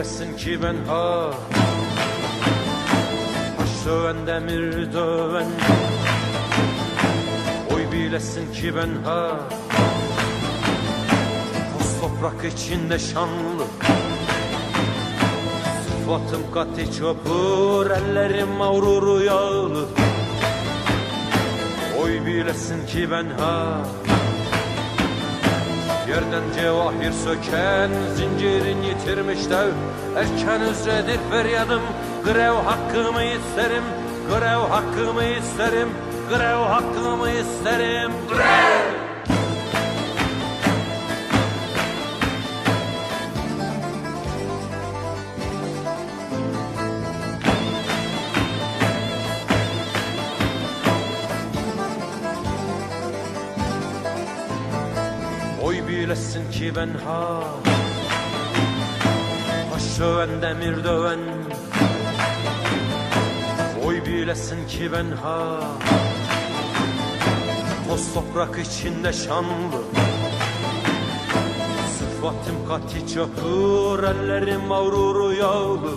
bilesin ki ben ha. Taş döven demir döven. Oy bilesin ki ben ha. Toz toprak içinde şanlı. Sıfatım katı çöpür Ellerim mağruru yağlı Oy bilesin ki ben ha Yerden cevahir söken Zincirin yitirmiş dev. Erken üzredir feryadım Grev hakkımı isterim. Grev hakkımı isterim Grev hakkımı isterim. Grev Oy bilesin ki ben ha. Taş döven demir döven. Oy bilesin ki ben ha. Toz toprak içinde şanlı. Sıfatım katı çöpür Ellerim mağruru yağlı.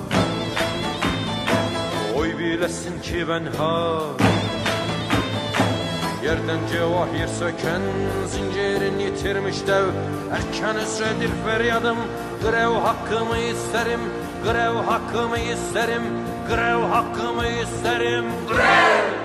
Oy bilesin ki ben ha Yerden cevahir söken zincirin yitirmiş dev. Erken üsredir feryadım Grev hakkımı isterim Grev hakkımı isterim Grev hakkımı isterim. Grev